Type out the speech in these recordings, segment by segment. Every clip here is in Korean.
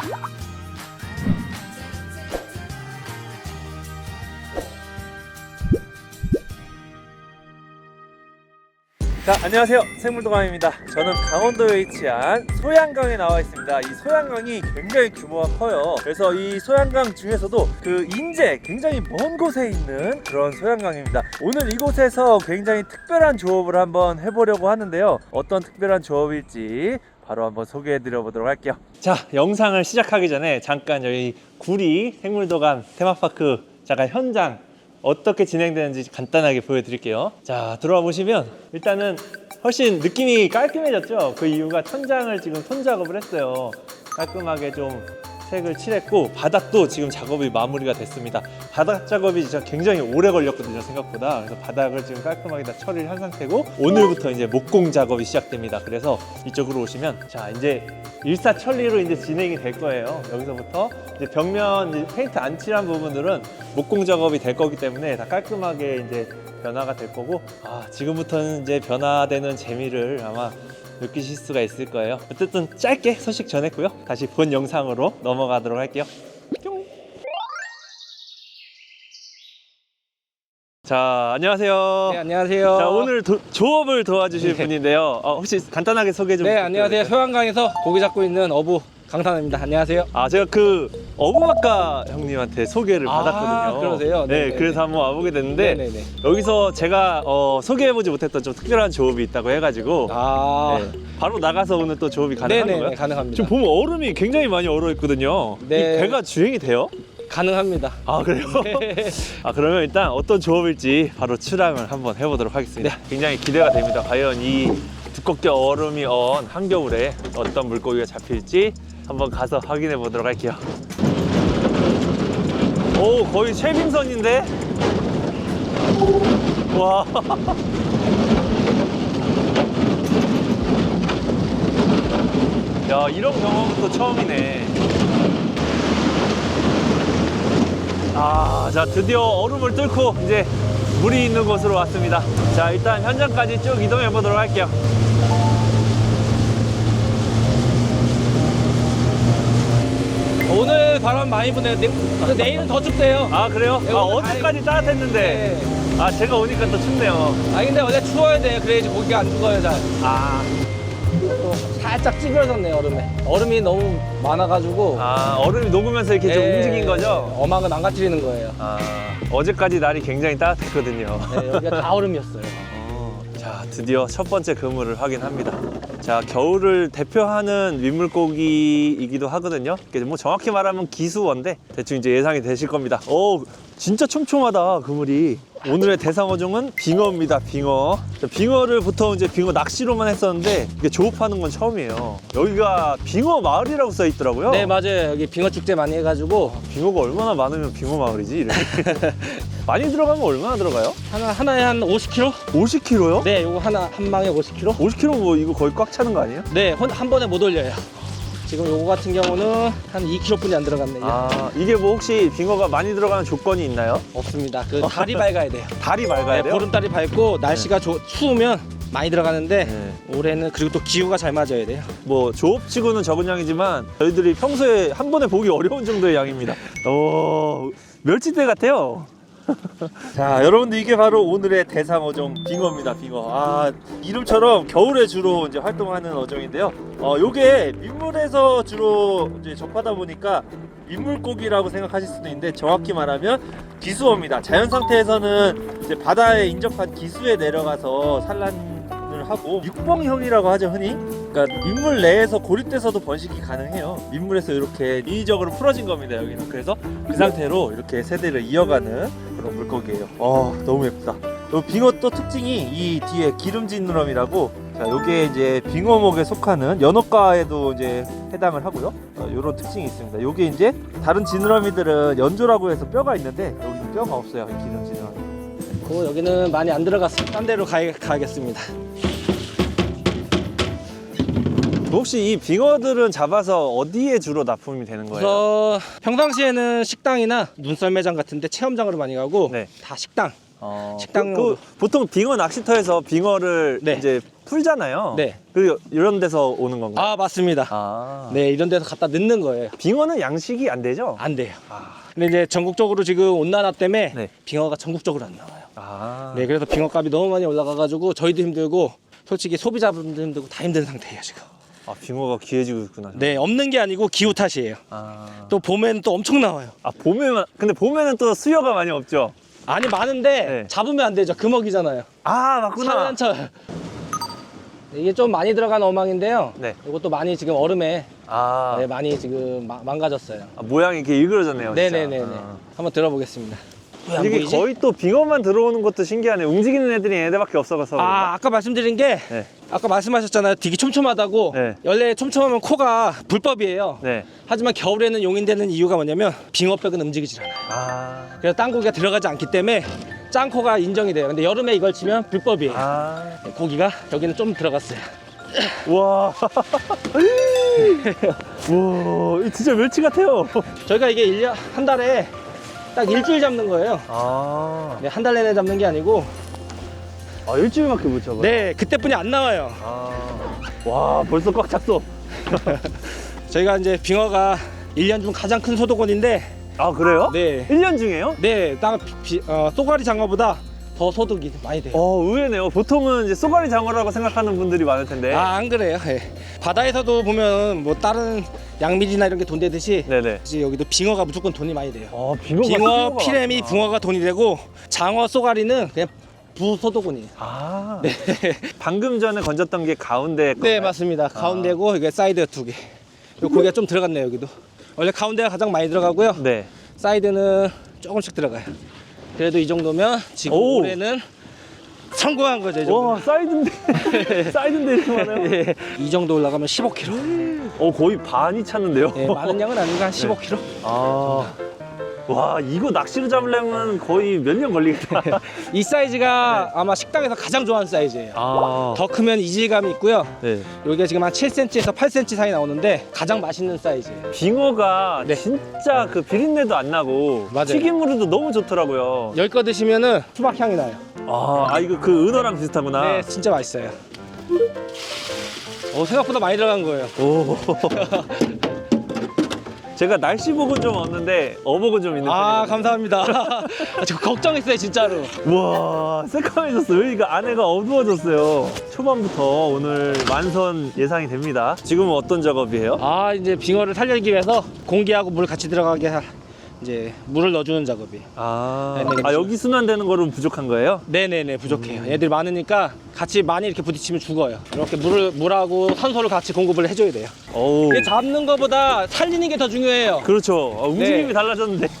자, 안녕하세요. 생물도감입니다. 저는 강원도에 위치한 소양강에 나와 있습니다. 이 소양강이 굉장히 규모가 커요. 그래서 이 소양강 중에서도 그 인제 굉장히 먼 곳에 있는 그런 소양강입니다. 오늘 이곳에서 굉장히 특별한 조업을 한번 해보려고 하는데요. 어떤 특별한 조업일지 바로 한번 소개해 드려 보도록 할게요. 자, 영상을 시작하기 전에 잠깐 여기 구리 생물도감 테마파크 잠깐 현장 어떻게 진행되는지 간단하게 보여드릴게요. 자, 들어와 보시면 일단은 훨씬 느낌이 깔끔해졌죠. 그 이유가 천장을 지금 손 작업을 했어요. 깔끔하게 좀 색을 칠했고 바닥도 지금 작업이 마무리가 됐습니다. 바닥 작업이 진짜 굉장히 오래 걸렸거든요 생각보다. 그래서 바닥을 지금 깔끔하게 다 처리를 한 상태고 오늘부터 이제 목공 작업이 시작됩니다. 그래서 이쪽으로 오시면 자 이제 일사천리로 이제 진행이 될 거예요. 여기서부터 이제 벽면 이제 페인트 안 칠한 부분들은 목공 작업이 될 거기 때문에 다 깔끔하게 이제 변화가 될 거고 아 지금부터는 이제 변화되는 재미를 아마 느끼실 수가 있을 거예요. 어쨌든 짧게 소식 전했고요. 다시 본 영상으로 넘어가도록 할게요. 뿅. 자, 안녕하세요. 네, 안녕하세요. 자, 오늘 도- 조업을 도와주실 네. 분인데요. 어, 혹시 간단하게 소개 좀 네, 안녕하세요. 될까요? 소양강에서 고기 잡고 있는 어부 강산입니다. 안녕하세요. 아, 제가 그 어부학과 형님한테 소개를 아, 받았거든요. 그러세요? 네, 네네네. 그래서 한번 와보게 됐는데 네네네. 여기서 제가 어, 소개해보지 못했던 좀 특별한 조업이 있다고 해가지고 아, 네, 바로 나가서 오늘 또 조업이 가능한 네네네, 건가요? 가능합니다. 지금 보면 얼음이 굉장히 많이 얼어 있거든요. 네. 이 배가 주행이 돼요? 가능합니다. 아 그래요? 아 그러면 일단 어떤 조업일지 바로 출항을 한번 해보도록 하겠습니다. 네. 굉장히 기대가 됩니다. 과연 이 두껍게 얼음이 언 한겨울에 어떤 물고기가 잡힐지 한번 가서 확인해 보도록 할게요. 오 거의 최빙선인데? 와. 야 이런 경험은 또 처음이네. 아, 자 드디어 얼음을 뚫고 이제 물이 있는 곳으로 왔습니다. 자 일단 현장까지 쭉 이동해 보도록 할게요. 오늘 바람 많이 부네요. 내, 그 내일은 더 춥대요. 아 그래요? 네, 아 오늘 어제까지 따뜻했는데 네. 아 제가 오니까 또 춥네요. 아, 근데 원래 추워야 돼요. 그래야지 고기가 안 죽어요, 잘. 아, 또 살짝 찌그러졌네요, 얼음에. 얼음이 너무 많아가지고. 아 얼음이 녹으면서 이렇게 좀 네, 움직인 거죠? 어망을 망가뜨리는 거예요. 아 어제까지 날이 굉장히 따뜻했거든요. 네, 여기가 다 얼음이었어요. 드디어 첫 번째 그물을 확인합니다. 자, 겨울을 대표하는 민물고기이기도 하거든요. 뭐 정확히 말하면 기수원데 대충 이제 예상이 되실 겁니다. 오, 진짜 촘촘하다 그물이. 오늘의 대상 어종은 빙어입니다. 빙어. 자, 빙어를 보통 이제 빙어 낚시로만 했었는데 이게 조업하는 건 처음이에요. 여기가 빙어 마을이라고 써 있더라고요. 네, 맞아요. 여기 빙어 축제 많이 해가지고 빙어가 얼마나 많으면 빙어 마을이지? 많이 들어가면 얼마나 들어가요? 하나, 하나에 한 50kg? 50kg요? 네, 요거 하나, 한 망에 50kg? 50kg 뭐 이거 거의 꽉 차는 거 아니에요? 네, 혼- 한 번에 못 올려요. 지금 요거 같은 경우는 한 2kg뿐이 안 들어갔네요. 아 이게 뭐 혹시 빙어가 많이 들어가는 조건이 있나요? 없습니다. 그 달이 밝아야 돼요. 달이 맑아야 네, 돼요? 보름달이 밝고 날씨가 조- 추우면 많이 들어가는데 네. 올해는 그리고 또 기후가 잘 맞아야 돼요. 뭐 조업치고는 적은 양이지만 저희들이 평소에 한 번에 보기 어려운 정도의 양입니다. 오 멸치대 같아요. 자 여러분들 이게 바로 오늘의 대상 어종 빙어입니다 빙어. 아 이름처럼 겨울에 주로 이제 활동하는 어종인데요. 어 요게 민물에서 주로 이제 접하다 보니까 민물고기라고 생각하실 수도 있는데 정확히 말하면 기수어입니다. 자연 상태에서는 이제 바다에 인접한 기수에 내려가서 산란을 하고 육봉형이라고 하죠 흔히 그러니까 민물 내에서 고립돼서도 번식이 가능해요 민물에서 이렇게 인위적으로 풀어진 겁니다 여기는 그래서 그 상태로 이렇게 세대를 이어가는 그런 물고기예요. 어 너무 예쁘다. 요 빙어 또 특징이 이 뒤에 기름진 누럼이라고 자 요게 이제 빙어목에 속하는 연어과에도 이제 해당을 하고요. 어, 요런 특징이 있습니다. 요게 이제 다른 지느러미들은 연조라고 해서 뼈가 있는데 여기는 뼈가 없어요. 이 기름진 누럼. 그 여기는 많이 안 들어갔어요. 딴 데로 가, 가겠습니다. 혹시 이 빙어들은 잡아서 어디에 주로 납품이 되는 거예요? 그래서 평상시에는 식당이나 눈썰 매장 같은데 체험장으로 많이 가고 네. 다 식당 어, 식당용으로. 그, 그 보통 빙어 낚시터에서 빙어를 네. 이제 풀잖아요. 네. 그 이런 데서 오는 건가요? 아 맞습니다. 아. 네 이런 데서 갖다 넣는 거예요. 빙어는 양식이 안 되죠? 안 돼요. 아. 근데 이제 전국적으로 지금 온난화 때문에 네. 빙어가 전국적으로 안 나와요. 아. 네 그래서 빙어 값이 너무 많이 올라가가지고 저희도 힘들고 솔직히 소비자분들 힘들고 다 힘든 상태예요 지금. 아, 빙어가 귀해지고 있구나. 네 없는 게 아니고 기후 탓이에요. 아. 또 봄에는 또 엄청 나와요. 아, 봄에만 근데 봄에는 또 수요가 많이 없죠. 아니 많은데 네. 잡으면 안 되죠. 금어기잖아요. 아, 맞구나. 산란철. 이게 좀 많이 들어간 어망인데요. 네. 이것도 많이 지금 얼음에 아. 네, 많이 지금 마- 망가졌어요. 아, 모양이 이렇게 일그러졌네요. 진짜. 네네네네. 아. 한번 들어보겠습니다. 왜안 이게 보이지? 거의 또 빙어만 들어오는 것도 신기하네. 움직이는 애들이 얘네들밖에 없어서. 아 아까 말씀드린 게 네. 아까 말씀하셨잖아요. 되게 촘촘하다고. 네. 원래 촘촘하면 코가 불법이에요. 네. 하지만 겨울에는 용인되는 이유가 뭐냐면 빙어백은 움직이질 않아요. 아. 그래서 땅 고기가 들어가지 않기 때문에 짱코가 인정이 돼요. 근데 여름에 이걸 치면 불법이에요. 아. 고기가 여기는 좀 들어갔어요. 와. 와, 이 진짜 멸치 같아요. 저희가 이게 1년 한 달에 딱 일주일 잡는 거예요. 아. 네, 한 달 내내 잡는 게 아니고 아, 일주일밖에 못 잡아. 네, 그때뿐이 안 나와요. 아. 와, 벌써 꽉 찼어. 저희가 이제 빙어가 1년 중 가장 큰 소득원인데 아, 그래요? 네. 1년 중에요? 네, 딱 비- 비- 어, 쏘가리 장어보다 더 소득이 많이 돼요. 어, 의외네요. 보통은 이제 쏘가리 장어라고 생각하는 분들이 많을 텐데. 아, 안 그래요. 예. 바다에서도 보면 뭐 다른 양미리나 이런 게 돈 되듯이 네네. 이제 여기도 빙어가 무조건 돈이 많이 돼요. 어, 빙어가 빙어, 피레미, 많구나. 붕어가 돈이 되고 장어, 쏘가리는 그냥 부소득원이에요. 아. 네. 방금 전에 건졌던 게 가운데 네, 건가요? 맞습니다. 가운데고 이게 사이드 두 개. 요 고기가 좀 들어갔네요, 여기도. 원래 가운데가 가장 많이 들어가고요. 네. 사이드는 조금씩 들어가요. 그래도 이 정도면 지금 오. 올해는 성공한 거죠, 이 정도. 와, 사이드인데. 사이드인데 많아요? 예, 이 정도 올라가면 15kg. 어, 거의 반이 찼는데요? 예, 많은 양은 아닌가 한 15kg. 아. 와, 이거 낚시를 잡으려면 거의 몇 년 걸리겠다. 이 사이즈가 아마 식당에서 가장 좋아하는 사이즈예요. 아. 더 크면 이질감이 있고요. 네. 여기가 지금 한 7cm에서 8cm 사이 나오는데 가장 맛있는 사이즈예요. 빙어가 네. 진짜 그 비린내도 안 나고 맞아요. 튀김으로도 너무 좋더라고요. 열거 드시면은 수박 향이 나요. 아, 아 이거 그 은어랑 비슷하구나. 네, 진짜 맛있어요. 어, 생각보다 많이 들어간 거예요. 오. 제가 날씨 복은 좀 없는데 어복은 좀 있는 아, 편이거든요. 감사합니다. 저 걱정했어요, 진짜로. 우와 새까매졌어요 여기가 안에가 어두워졌어요 초반부터 오늘 완선 예상이 됩니다 지금은 어떤 작업이에요? 아, 이제 빙어를 살리기 위해서 공기하고 물 같이 들어가게 하- 이제 물을 넣어주는 작업이. 아, 네, 네, 아 여기 순환되는 거는 부족한 거예요? 네네네 부족해요. 애들이 많으니까 같이 많이 이렇게 부딪히면 죽어요. 이렇게 물을 물하고 산소를 같이 공급을 해줘야 돼요. 어우 이게 잡는 것보다 살리는 게 더 중요해요. 그렇죠 아, 움직임이 네. 달라졌는데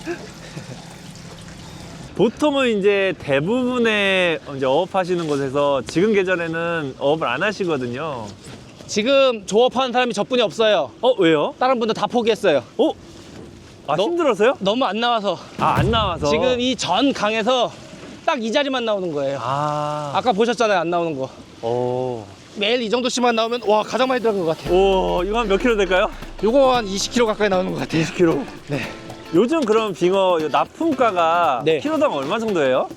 보통은 이제 대부분의 이제 어업하시는 곳에서 지금 계절에는 어업을 안 하시거든요 지금 조업하는 사람이 저뿐이 없어요. 어 왜요? 다른 분들 다 포기했어요. 어? 아 너- 힘들어서요? 너무 안 나와서 아 안 나와서 지금 이 전 강에서 딱 이 자리만 나오는 거예요. 아, 아까 보셨잖아요 안 나오는 거. 오. 매일 이 정도씩만 나오면 와 가장 많이 들어간 것 같아요. 오, 이거 한 몇 킬로 될까요? 요거 한 20kg 가까이 나오는 것 같아요. 20킬로. 네. 요즘 그럼 빙어 요 납품가가 네. 키로당 얼마 정도예요?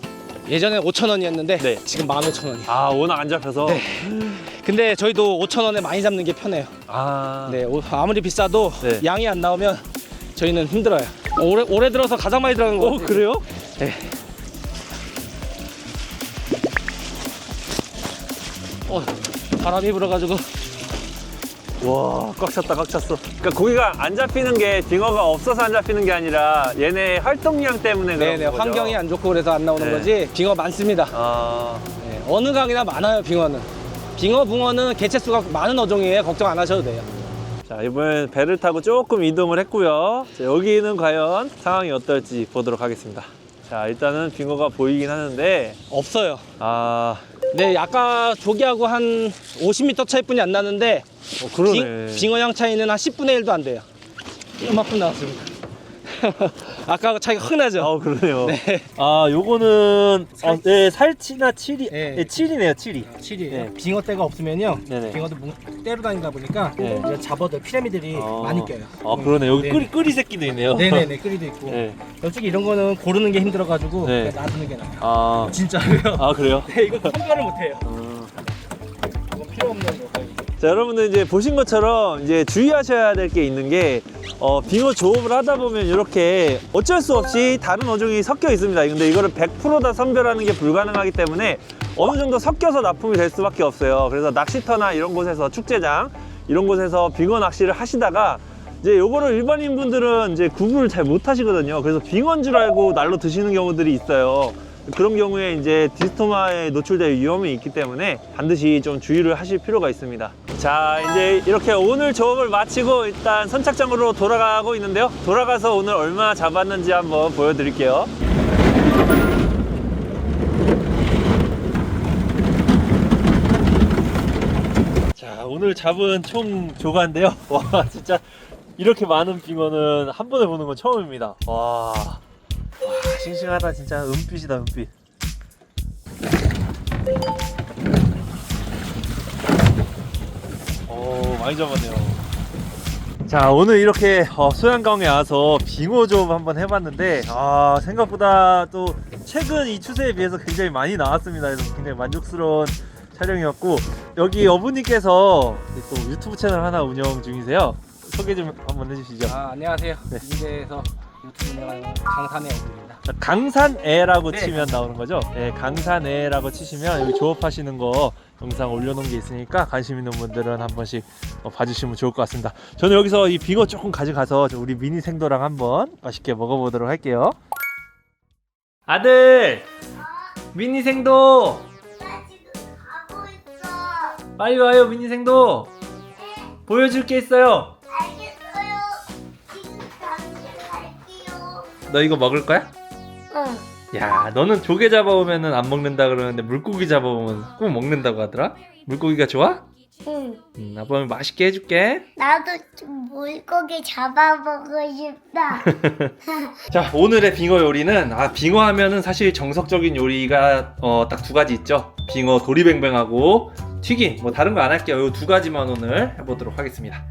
예전에 5,000원이었는데 네. 지금 15,000원이에요. 아, 워낙 안 잡혀서. 네. 근데 저희도 5,000원에 많이 잡는 게 편해요. 아, 네, 오- 아무리 비싸도 네. 양이 안 나오면 저희는 힘들어요. 올해 올해 들어서 가장 많이 들어간 거 어. 그래요? 네. 어, 바람이 불어가지고 와, 꽉 찼다, 꽉 찼어. 그러니까 고기가 안 잡히는 게 빙어가 없어서 안 잡히는 게 아니라 얘네 활동량 때문에 그런 네네 거죠. 환경이 안 좋고 그래서 안 나오는 네. 거지 빙어 많습니다. 아, 네, 어느 강이나 많아요 빙어는. 빙어 붕어는 개체 수가 많은 어종이에요. 걱정 안 하셔도 돼요. 자, 이번엔 배를 타고 조금 이동을 했고요. 자, 여기는 과연 상황이 어떨지 보도록 하겠습니다. 자, 일단은 빙어가 보이긴 하는데, 없어요. 아, 네, 아까 조기하고 한 50m 차이뿐이 안 나는데 어, 그러네. 빙, 빙어 양 차이는 한 10분의 1도 안 돼요. 이만큼 나왔습니다. 아까 차이가 흔하죠. 아 그러네요. 네. 아 요거는 어, 네 살치나 칠이 네. 네. 칠이네요 칠이. 7이에요. 네. 빙어 떼가 없으면요. 네네. 빙어도 뭉- 때로 다니다 보니까 네. 이제 잡아도 피라미들이 아. 많이 껴요. 아 그러네 여기 네. 끄리 끄리 새끼도 있네요. 네네네 끓이도 있고. 네. 솔직히 이런 거는 고르는 게 힘들어가지고 네. 그냥 놔두는 게 나아요. 아, 진짜로요. 아 그래요? 네, 이거 선별을 못해요. 음. 이건 필요 없는 거. 자 여러분들 이제 보신 것처럼 이제 주의하셔야 될 게 있는 게 어, 빙어 조업을 하다 보면 이렇게 어쩔 수 없이 다른 어종이 섞여 있습니다. 근데 이거를 100%다 선별하는 게 불가능하기 때문에 어느 정도 섞여서 납품이 될 수밖에 없어요. 그래서 낚시터나 이런 곳에서 축제장 이런 곳에서 빙어 낚시를 하시다가 이제 요거를 일반인 분들은 이제 구분을 잘 못 하시거든요. 그래서 빙어인 줄 알고 날로 드시는 경우들이 있어요. 그런 경우에 이제 디스토마에 노출될 위험이 있기 때문에 반드시 좀 주의를 하실 필요가 있습니다. 자, 이제 이렇게 오늘 조업을 마치고 일단 선착장으로 돌아가고 있는데요. 돌아가서 오늘 얼마나 잡았는지 한번 보여드릴게요. 자, 오늘 잡은 총 조가인데요. 와, 진짜 이렇게 많은 빙어는 한 번에 보는 건 처음입니다. 와. 와, 싱싱하다 진짜 은빛이다 은빛. 오 많이 잡았네요. 자 오늘 이렇게 어, 소양강에 와서 빙어 좀 한번 해봤는데 아 생각보다 또 최근 이 추세에 비해서 굉장히 많이 나왔습니다. 그래서 굉장히 만족스러운 촬영이었고 여기 어부님께서 또 유튜브 채널 하나 운영 중이세요. 소개 좀 한번 해주시죠. 아 안녕하세요. 네. 인제에서 유튜브 강산의 애들입니다. 자, 강산애라고 네. 치면 나오는 거죠? 네, 강산애라고 치시면 여기 조업하시는 거 영상 올려놓은 게 있으니까 관심 있는 분들은 한 번씩 어, 봐주시면 좋을 것 같습니다. 저는 여기서 이 빙어 조금 가져가서 저 우리 미니 생도랑 한번 맛있게 먹어보도록 할게요. 아들, 미니 생도, 나 지금 가고 있어. 빨리 와요, 미니 생도. 보여줄 게 있어요. 너 이거 먹을 거야? 응. 야, 너는 조개 잡아오면은 안 먹는다 그러는데 물고기 잡아오면 꼭 먹는다고 하더라? 물고기가 좋아? 응. 음, 아빠는 맛있게 해줄게. 나도 좀 물고기 잡아보고 싶다. 자, 오늘의 빙어 요리는 아, 빙어 하면은 사실 정석적인 요리가 어, 딱 두 가지 있죠. 빙어 도리뱅뱅하고 튀김. 뭐 다른 거 안 할게요. 이 두 가지만 오늘 해보도록 하겠습니다.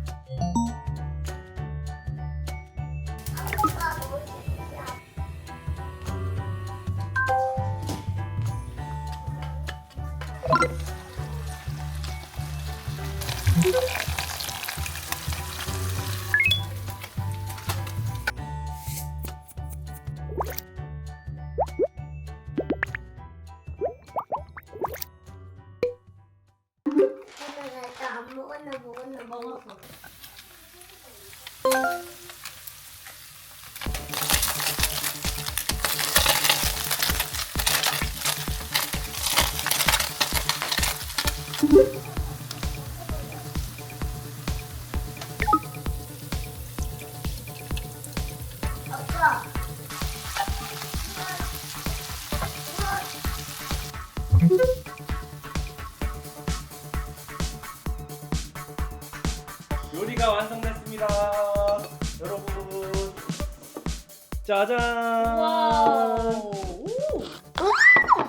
요리가 완성됐습니다. 여러분. 짜잔.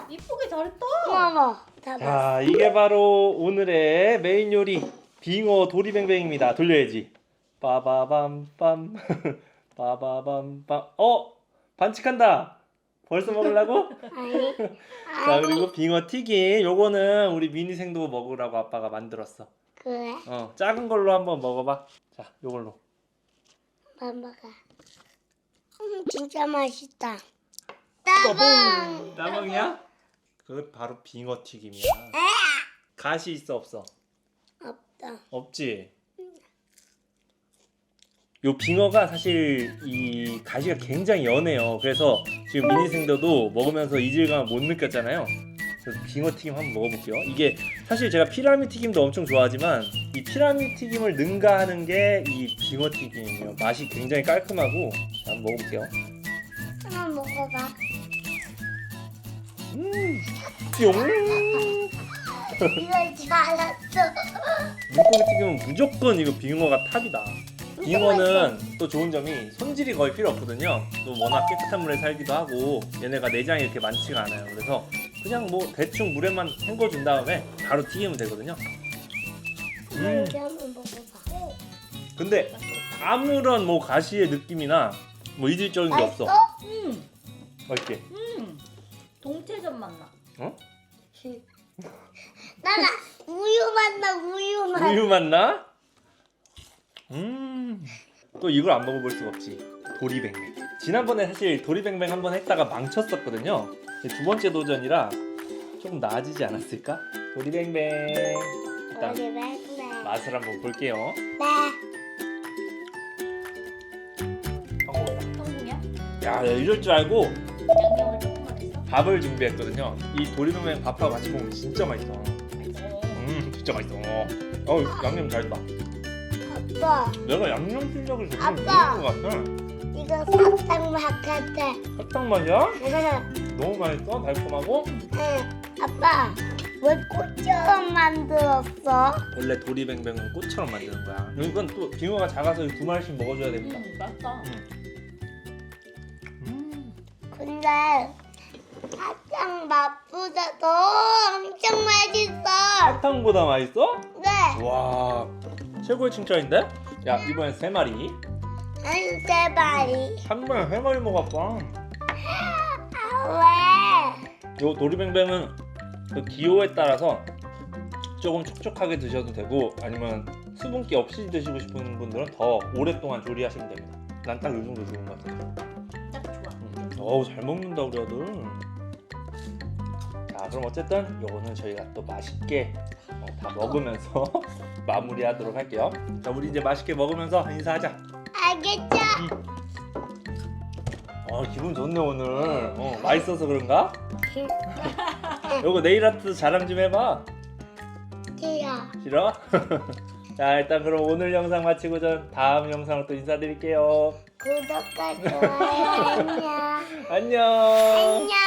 이쁘게 잘했다. 어머. 다 봤어. 자, 이게 바로 오늘의 메인 요리 빙어 도리뱅뱅입니다. 돌려야지. 빠바밤빰. 빠바밤빰. 어? 반칙한다. 벌써 먹으려고? 아니. 자, 그리고 빙어 튀김. 요거는 우리 미니생도 먹으라고 아빠가 만들었어. 그래. 어, 작은 걸로 한번 먹어봐. 자, 요걸로. 엄마가. 음, 진짜 맛있다. 따봉. 따봉이야? 그거 바로 빙어 튀김이야. 가시 있어 없어? 없다. 없지. 요 빙어가 사실 이 가시가 굉장히 연해요. 그래서 지금 미니생더도 먹으면서 이질감을 못 느꼈잖아요. 그래서 빙어 튀김 한번 먹어볼게요. 이게 사실 제가 피라미 튀김도 엄청 좋아하지만 이 피라미 튀김을 능가하는 게 이 빙어 튀김이에요. 맛이 굉장히 깔끔하고 자, 한번 먹어볼게요. 한번 먹어봐. 음, 뿅. 이거 잘했어. 물고기 튀김은 무조건 이거 빙어가 탑이다. 빙어는 또 좋은 점이 손질이 거의 필요 없거든요. 또 워낙 깨끗한 물에 살기도 하고 얘네가 내장이 이렇게 많지가 않아요. 그래서 그냥 뭐 대충 물에만 헹궈준 다음에 바로 튀기면 되거든요. 음. 이렇게 한번 먹어봐. 근데 아무런 뭐 가시의 느낌이나 뭐 이질적인 게 없어. 음, 맛있게. 음. 동태전 맛나. 어? 나가 우유 맛나 우유 맛. 우유 맛나? 음. 또 이걸 안 먹어볼 수가 없지. 도리뱅뱅. 지난번에 사실 도리뱅뱅 한번 했다가 망쳤었거든요. 이제 두 번째 도전이라 조금 나아지지 않았을까? 도리뱅뱅. 일단 우리 맛나. 맛을 한번 볼게요. 네. 어, 성공이야? 야, 내가 이럴 줄 알고? 밥을 준비했거든요. 이 도리뱅뱅 밥하고 같이 먹으면 진짜 맛있어. 어. 음, 진짜 맛있어. 어, 양념 잘했다. 아빠 내가 양념 실력을 조금 아빠. 모르는 것 같아. 이거 사탕 맛 같아. 사탕 맛이야? 응. 너무 맛있어? 달콤하고? 아빠 왜 꽃처럼 만들었어? 원래 도리뱅뱅은 꽃처럼 만드는 거야. 이건 또 빙어가 작아서 두 마리씩 먹어줘야 됩니다. 음, 맛있다. 음. 근데 사탕 맛보다 더 엄청 맛있어. 사탕보다 맛있어? 네. 와 최고의 칭찬인데? 야 이번엔 세 마리. 한세 마리. 한 번에 세 마리 먹었어. 아, 요 도리뱅뱅은 그 기호에 따라서 조금 촉촉하게 드셔도 되고 아니면 수분기 없이 드시고 싶은 분들은 더 오랫동안 조리하시면 됩니다. 난 딱 요 정도 좋은 것 같아. 딱 좋아. 음. 어우 잘 먹는다 우리 아들. 자 그럼 어쨌든 요거는 저희가 또 맛있게 어, 다 먹으면서 마무리하도록 할게요. 자 우리 이제 맛있게 먹으면서 인사하자. 알겠죠? 아 기분 좋네 오늘. 어, 맛있어서 그런가? 요거 네일 아트 자랑 좀 해봐. 티야. 싫어? 자 일단 그럼 오늘 영상 마치고 전 다음 영상으로 또 인사드릴게요. 구독과 좋아요 안녕. 안녕. 안녕.